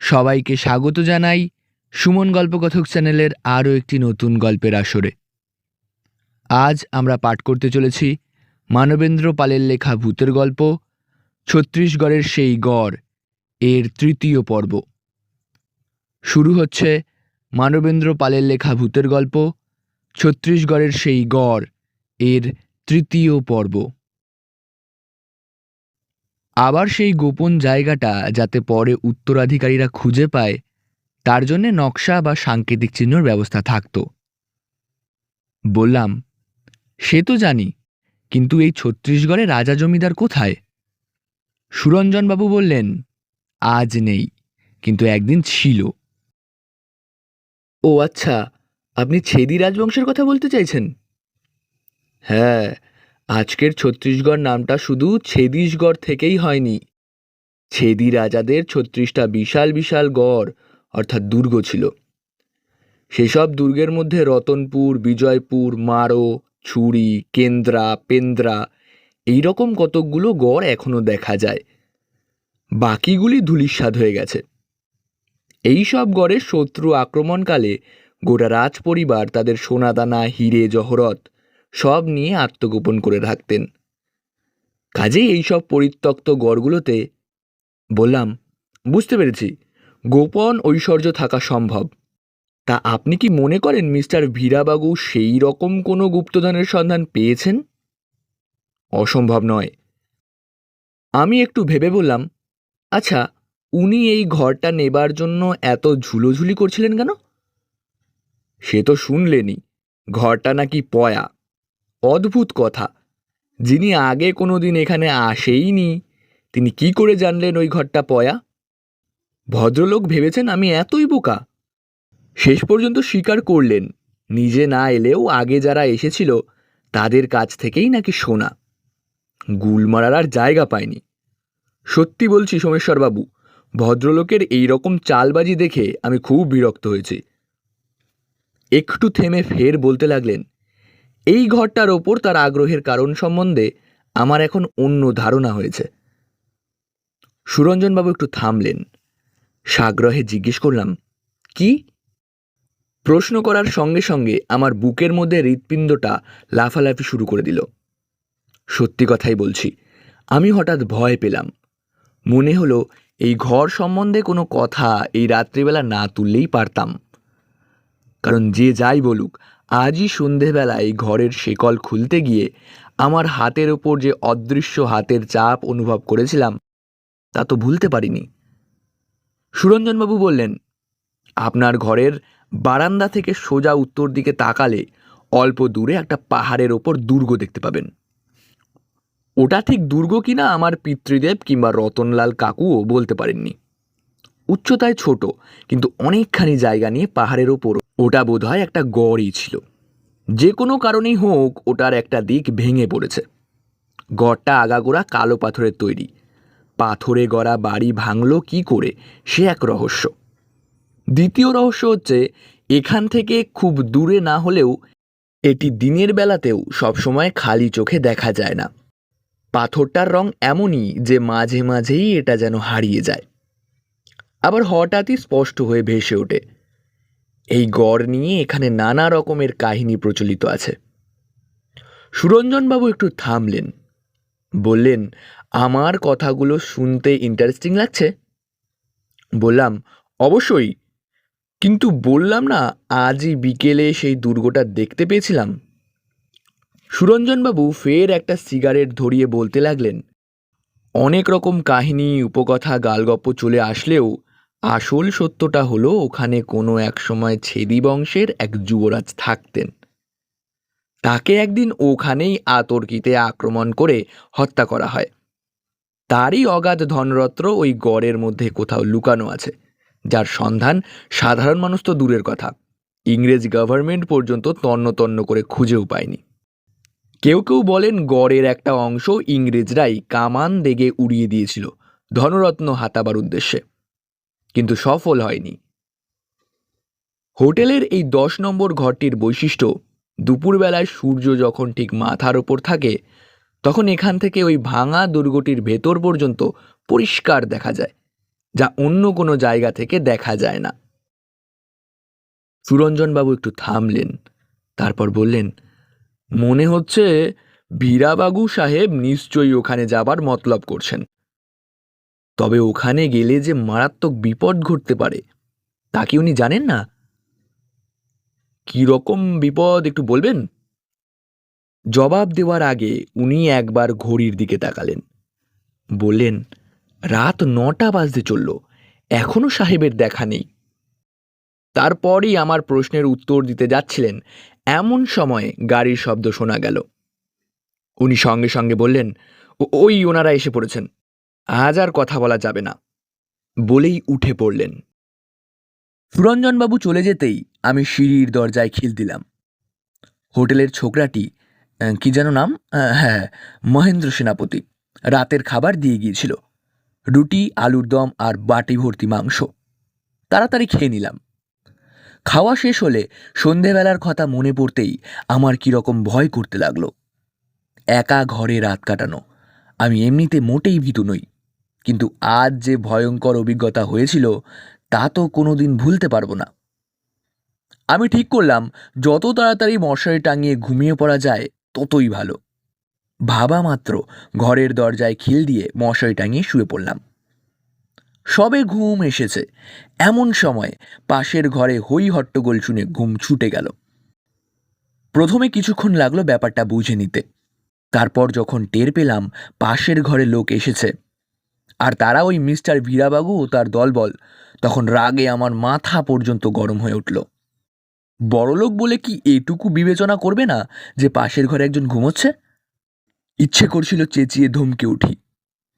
সবাইকে স্বাগত জানাই সুমন গল্পকথক চ্যানেলের আরও একটি নতুন গল্পের আসরে। আজ আমরা পাঠ করতে চলেছি মানবেন্দ্র পালের লেখা ভূতের গল্প ছত্তিশগড়ের সেই গড়, এর তৃতীয় পর্ব। শুরু হচ্ছে মানবেন্দ্র পালের লেখা ভূতের গল্প ছত্তিশগড়ের সেই গড়, এর তৃতীয় পর্ব। আবার সেই গোপন জায়গাটা যাতে পরে উত্তরাধিকারীরা খুঁজে পায়, তার জন্যে নকশা বা সাংকেতিক চিহ্নর ব্যবস্থা থাকতো। বললাম, সে তো জানি, কিন্তু এই ছত্তিশগড়ে রাজা জমিদার কোথায়? সুরঞ্জনবাবু বললেন, আজ নেই, কিন্তু একদিন ছিল। ও আচ্ছা আপনি ছেদি রাজবংশের কথা বলতে চাইছেন? হ্যাঁ আজকের ছত্তিশগড় নামটা শুধু ছেদিশগড় থেকেই হয়নি। ছেদি রাজাদের ছত্রিশটা বিশাল বিশাল গড়, অর্থাৎ দুর্গ ছিল। সেসব দুর্গের মধ্যে রতনপুর, বিজয়পুর, মারো, ছুরি, কেন্দ্রা, পেন্দ্রা এই রকম কতকগুলো গড় এখনও দেখা যায়। বাকিগুলি ধূলিস্বাদ হয়ে গেছে। এই সব গড়ের শত্রু আক্রমণকালে গোটা রাজ পরিবার তাদের সোনাদানা, হিরে, জহরত সব নিয়ে আত্মগোপন করে রাখতেন। কাজেই এইসব পরিত্যক্ত গড়গুলোতে বললাম, বুঝতে পেরেছি, গোপন ঐশ্বর্য থাকা সম্ভব। তা আপনি কি মনে করেন মিস্টার ভীরাবাবু সেই রকম কোনো গুপ্তধনের সন্ধান পেয়েছেন? অসম্ভব নয়। আমি একটু ভেবে বললাম আচ্ছা উনি এই ঘরটা নেবার জন্য এত ঝুলোঝুলি করছিলেন কেন? সে তো শুনলেনই, ঘরটা নাকি পয়া। অদ্ভুত কথা। যিনি আগে কোনো দিন এখানে আসেইনি, তিনি কি করে জানলেন ওই ঘরটা পয়া? ভদ্রলোক ভেবেছেন আমি এতই বোকা। শেষ পর্যন্ত স্বীকার করলেন, নিজে না এলেও আগে যারা এসেছিল, তাদের কাছ থেকেই নাকি শোনা গুল মারার আর জায়গা পায়নি। সত্যি বলছি সোমেশ্বরবাবু, ভদ্রলোকের এই রকম চালবাজি দেখে আমি খুব বিরক্ত হয়েছি। একটু থেমে ফের বলতে লাগলেন এই ঘরটার ওপর তার আগ্রহের কারণ সম্বন্ধে আমার এখন অন্য ধারণা হয়েছে। সুরঞ্জনবাবু একটু থামলেন। সাগ্রহে জিজ্ঞেস করলাম, কি? প্রশ্ন করার সঙ্গে সঙ্গে আমার বুকের মধ্যে হৃৎপিণ্ডটা লাফালাফি শুরু করে দিল। সত্যি কথাই বলছি, আমি হঠাৎ ভয় পেলাম। মনে হলো এই ঘর সম্বন্ধে কোনো কথা এই রাত্রিবেলা না তুললেই পারতাম। কারণ যে যাই বলুক আজই সন্ধেবেলায় ঘরের শেকল খুলতে গিয়ে আমার হাতের ওপর যে অদৃশ্য হাতের চাপ অনুভব করেছিলাম, তা তো ভুলতে পারিনি। সুরঞ্জনবাবু বললেন, আপনার ঘরের বারান্দা থেকে সোজা উত্তর দিকে তাকালে অল্প দূরে একটা পাহাড়ের ওপর দুর্গ দেখতে পাবেন। ওটা ঠিক দুর্গ কিনা আমার পিতৃদেব কিংবা রতনলাল কাকুও বলতে পারেননি। উচ্চতায় ছোট, কিন্তু অনেকখানি জায়গা নিয়ে পাহাড়ের ওপর ওটা বোধহয় একটা গড়ই ছিল। যে কোনো কারণেই হোক, ওটার একটা দিক ভেঙে পড়েছে। গড়টা আগাগোড়া কালো পাথরের তৈরি। পাথরে গড়া বাড়ি ভাঙলো কি করে, সে এক রহস্য। দ্বিতীয় রহস্য হচ্ছে, এখান থেকে খুব দূরে না হলেও এটি দিনের বেলাতেও সবসময় খালি চোখে দেখা যায় না। পাথরটার রং এমনই যে মাঝে মাঝেই এটা যেন হারিয়ে যায়। আবার হঠাৎই স্পষ্ট হয়ে ভেসে ওঠে। এই গড় নিয়ে এখানে নানা রকমের কাহিনী প্রচলিত আছে। সুরঞ্জনবাবু একটু থামলেন। বললেন, আমার কথাগুলো শুনতে ইন্টারেস্টিং লাগছে? বললাম, অবশ্যই। কিন্তু বললাম না, আজই বিকেলে সেই দুর্গটা দেখতে পেয়েছিলাম। সুরঞ্জনবাবু ফের একটা সিগারেট ধরিয়ে বলতে লাগলেন, অনেক রকম কাহিনী, উপকথা, গালগপ্প চলে আসলেও আসল সত্যটা হলো, ওখানে কোনো এক সময় ছেদি বংশের এক যুবরাজ থাকতেন। তাকে একদিন ওখানেই আতর্কিতে আক্রমণ করে হত্যা করা হয়। তারই অগাধ ধনরত্র ওই গড়ের মধ্যে কোথাও লুকানো আছে, যার সন্ধান সাধারণ মানুষ তো দূরের কথা। ইংরেজ গভর্নমেন্ট পর্যন্ত তন্ন তন্ন করে খুঁজেও পায়নি। কেউ কেউ বলেন গড়ের একটা অংশ ইংরেজরাই কামান দেগে উড়িয়ে দিয়েছিল, ধনরত্ন হাতাবার উদ্দেশ্যে। কিন্তু সফল হয়নি। হোটেলের এই দশ নম্বর ঘরটির বৈশিষ্ট্য, দুপুরবেলায় সূর্য যখন ঠিক মাথার ওপর থাকে, তখন এখান থেকে ওই ভাঙা দুর্গটির ভেতর পর্যন্ত পরিষ্কার দেখা যায়, যা অন্য কোনো জায়গা থেকে দেখা যায় না। সুরঞ্জনবাবু একটু থামলেন, তারপর বললেন, মনে হচ্ছে বীরাবাবু সাহেব নিশ্চয়ই ওখানে যাবার মতলব করছেন। তবে ওখানে গেলে যে মারাত্মক বিপদ ঘটতে পারে, তা কি উনি জানেন না? কি রকম বিপদ একটু বলবেন? জবাব দেওয়ার আগে উনি একবার ঘড়ির দিকে তাকালেন। বললেন, রাত নটা বাজতে চলল এখনও সাহেবের দেখা নেই। তারপরই আমার প্রশ্নের উত্তর দিতে যাচ্ছিলেন, এমন সময়ে গাড়ির শব্দ শোনা গেল। উনি সঙ্গে সঙ্গে বললেন, "ও- ওই ওনারা এসে পড়েছেন। আজ আর কথা বলা যাবে না। বলেই উঠে পড়লেন। সুরঞ্জনবাবু চলে যেতেই আমি সিঁড়ির দরজায় খিল দিলাম। হোটেলের ছোকরাটি কি যেন নাম? হ্যাঁ মহেন্দ্র সেনাপতি। রাতের খাবার দিয়ে গিয়েছিল। রুটি, আলুর দম আর বাটি ভর্তি মাংস। তাড়াতাড়ি খেয়ে নিলাম। খাওয়া শেষ হলে সন্ধেবেলার কথা মনে পড়তেই আমার কীরকম ভয় করতে লাগল। একা ঘরে রাত কাটানো। আমি এমনিতে মোটেই ভীতু নই। কিন্তু আজ যে ভয়ঙ্কর অভিজ্ঞতা হয়েছিল, তা তো কোনো দিন ভুলতে পারব না। আমি ঠিক করলাম, যত তাড়াতাড়ি মশারি টাঙিয়ে ঘুমিয়ে পড়া যায়, ততই ভালো। ভাবা মাত্র, ঘরের দরজায় খিল দিয়ে মশারি টাঙিয়ে শুয়ে পড়লাম। সবে ঘুম এসেছে। এমন সময় পাশের ঘরে হই হট্টগোল শুনে ঘুম ছুটে গেল। প্রথমে কিছুক্ষণ লাগল ব্যাপারটা বুঝে নিতে। তারপর যখন টের পেলাম, পাশের ঘরে লোক এসেছে। আর তারা ওই মিস্টার ভীরাবাবু ও তার দলবল তখন রাগে আমার মাথা পর্যন্ত গরম হয়ে উঠল। বড়লোক বলে কি এটুকু বিবেচনা করবে না যে পাশের ঘরে একজন ঘুমোচ্ছে? ইচ্ছে করছিল চেঁচিয়ে ধমকে উঠি,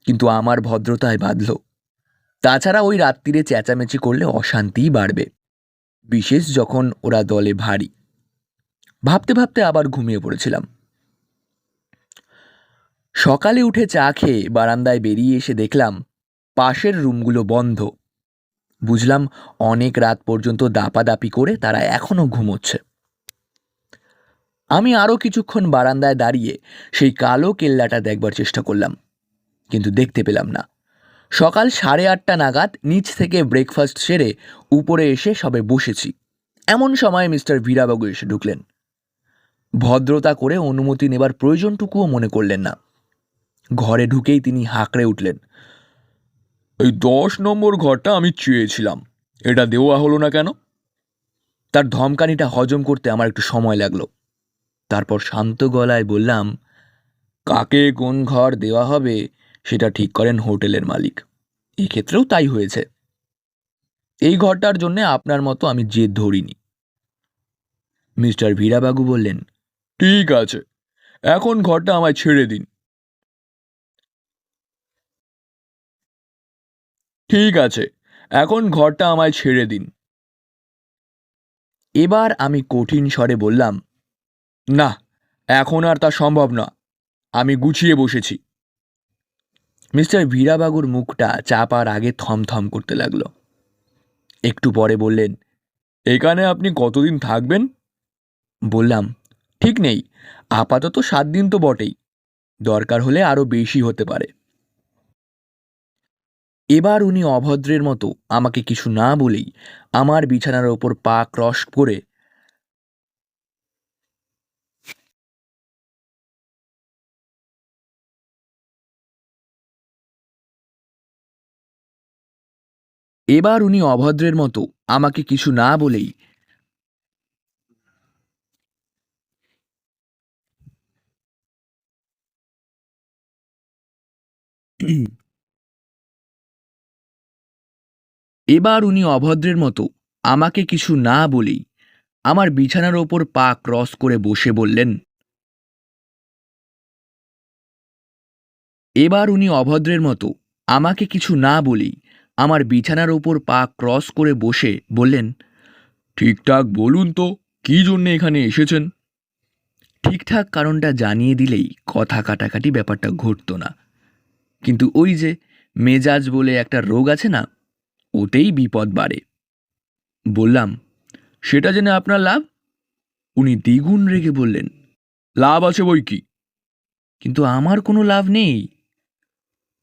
কিন্তু আমার ভদ্রতায় বাঁধল। তাছাড়া ওই রাত্রিরে চেঁচামেচি করলে অশান্তিই বাড়বে, বিশেষ যখন ওরা দলে ভারী। ভাবতে ভাবতে আবার ঘুমিয়ে পড়েছিলাম। সকালে উঠে চা খেয়ে বারান্দায় বেরিয়ে এসে দেখলাম পাশের রুমগুলো বন্ধ। বুঝলাম অনেক রাত পর্যন্ত দাপাদাপি করে তারা এখনও ঘুমোচ্ছে। আমি আরও কিছুক্ষণ বারান্দায় দাঁড়িয়ে সেই কালো কেল্লাটা দেখবার চেষ্টা করলাম, কিন্তু দেখতে পেলাম না। সকাল সাড়ে আটটা নাগাদ নিচ থেকে ব্রেকফাস্ট সেরে উপরে এসে সবে বসেছি। এমন সময় মিস্টার ভীরাবাবু এসে ঢুকলেন। ভদ্রতা করে অনুমতি নেবার প্রয়োজনটুকুও মনে করলেন না। ঘরে ঢুকেই তিনি হাঁকড়ে উঠলেন। এই দশ নম্বর ঘরটা আমি চেয়েছিলাম। এটা দেওয়া হলো না কেন? তার ধমকানিটা হজম করতে আমার একটু সময় লাগল। তারপর শান্ত গলায় বললাম, কাকে কোন ঘর দেওয়া হবে সেটা ঠিক করেন হোটেলের মালিক। এক্ষেত্রেও তাই হয়েছে। এই ঘরটার জন্য আপনার মতো আমি জেদ ধরিনি। মিস্টার ভীরাবাবু বললেন, ঠিক আছে। এখন ঘরটা আমায় ছেড়ে দিন। ঠিক আছে, এখন ঘরটা আমায় ছেড়ে দিন। এবার আমি কঠিন স্বরে বললাম, না, এখন আর তা সম্ভব না, আমি গুছিয়ে বসেছি। মিস্টার ভীরাবাবুর মুখটা চাপার আগে থমথম করতে লাগল। একটু পরে বললেন, এখানে আপনি কতদিন থাকবেন? বললাম, ঠিক নেই, আপাতত সাত দিন তো বটেই, দরকার হলে আরও বেশি হতে পারে। এবার উনি অভদ্রের মতো আমাকে কিছু না বলেই আমার বিছানার ওপর পা ক্রস করে এবার উনি অভদ্রের মতো আমাকে কিছু না বলেই এবার উনি অভদ্রের মতো, আমাকে কিছু না বলেই আমার বিছানার ওপর পা ক্রস করে বসে বললেন, এবার উনি অভদ্রের মতো, আমাকে কিছু না বলেই আমার বিছানার ওপর পা ক্রস করে বসে বললেন, ঠিকঠাক বলুন তো, কী জন্য এখানে এসেছেন? ঠিকঠাক কারণটা জানিয়ে দিলেই কথা কাটাকাটি ব্যাপারটা ঘটতো না। কিন্তু ওই যে মেজাজ বলে একটা রোগ আছে না ওতেই বিপদ বাড়ে। বললাম, সেটা জেনে আপনার লাভ? উনি দ্বিগুণ রেগে বললেন, লাভ আছে বই কি? কিন্তু আমার কোনো লাভ নেই।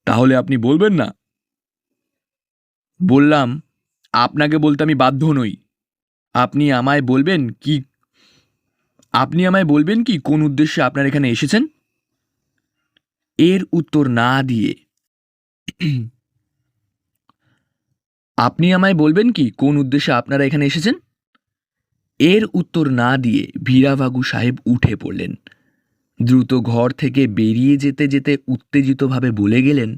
তাহলে আপনি বলবেন না? বললাম, আপনাকে বলতে আমি বাধ্য নই। আপনি আমায় বলবেন কি, আপনি আমায় বলবেন কি কোন উদ্দেশ্যে আপনার এখানে এসেছেন? এর উত্তর না দিয়ে আপনি আমায় বলবেন কি, কোন উদ্দেশ্যে আপনারা এখানে এসেছেন? এর উত্তর না দিয়ে ভীরাবাবু সাহেব উঠে পড়লেন। দ্রুত ঘর থেকে বেরিয়ে যেতে যেতে উত্তেজিতভাবে বলে গেলেন,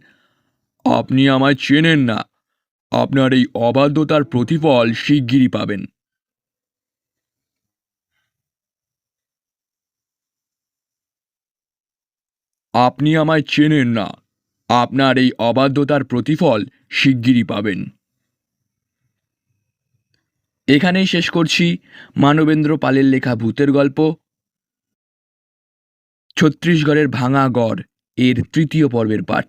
আপনি আমায় চেনেন না। আপনার এই অবাধ্যতার প্রতিফল শিগগিরই পাবেন। আপনি আমায় চেনেন না। আপনার এই অবাধ্যতার প্রতিফল শিগগিরই পাবেন। এখানেই শেষ করছি মানবেন্দ্র পালের লেখা ভূতের গল্প। ছত্তিশগড়ের ভাঙা গড়, এর তৃতীয় পর্বের পাঠ।